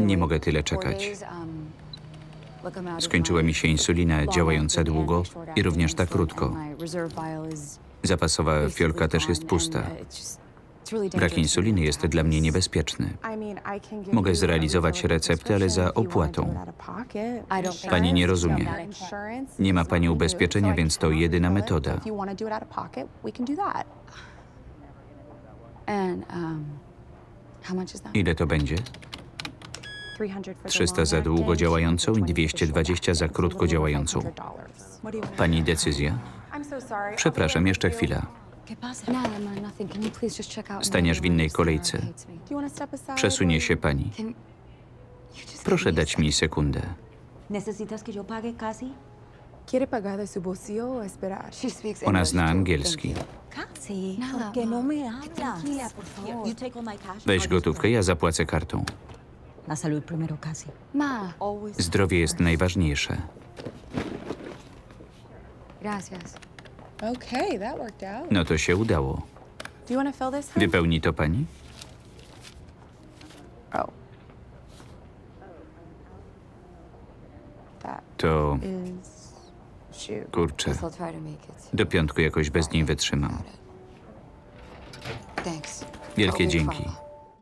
Nie mogę tyle czekać. Skończyła mi się insulina działająca długo i również tak krótko. Zapasowa fiolka też jest pusta. Brak insuliny jest dla mnie niebezpieczny. Mogę zrealizować receptę, ale za opłatą. Pani nie rozumie. Nie ma pani ubezpieczenia, więc to jedyna metoda. Ile to będzie? 300 za długo działającą i 220 za krótko działającą. Pani decyzja? Przepraszam, jeszcze chwila. Staniesz w innej kolejce. Przesunie się pani. Proszę dać mi sekundę. Ona zna angielski. Weź gotówkę, ja zapłacę kartą. Zdrowie jest najważniejsze. No to się udało. Wypełni to pani? Oh. To. Kurczę. Do piątku jakoś bez niej wytrzymam. Wielkie dzięki.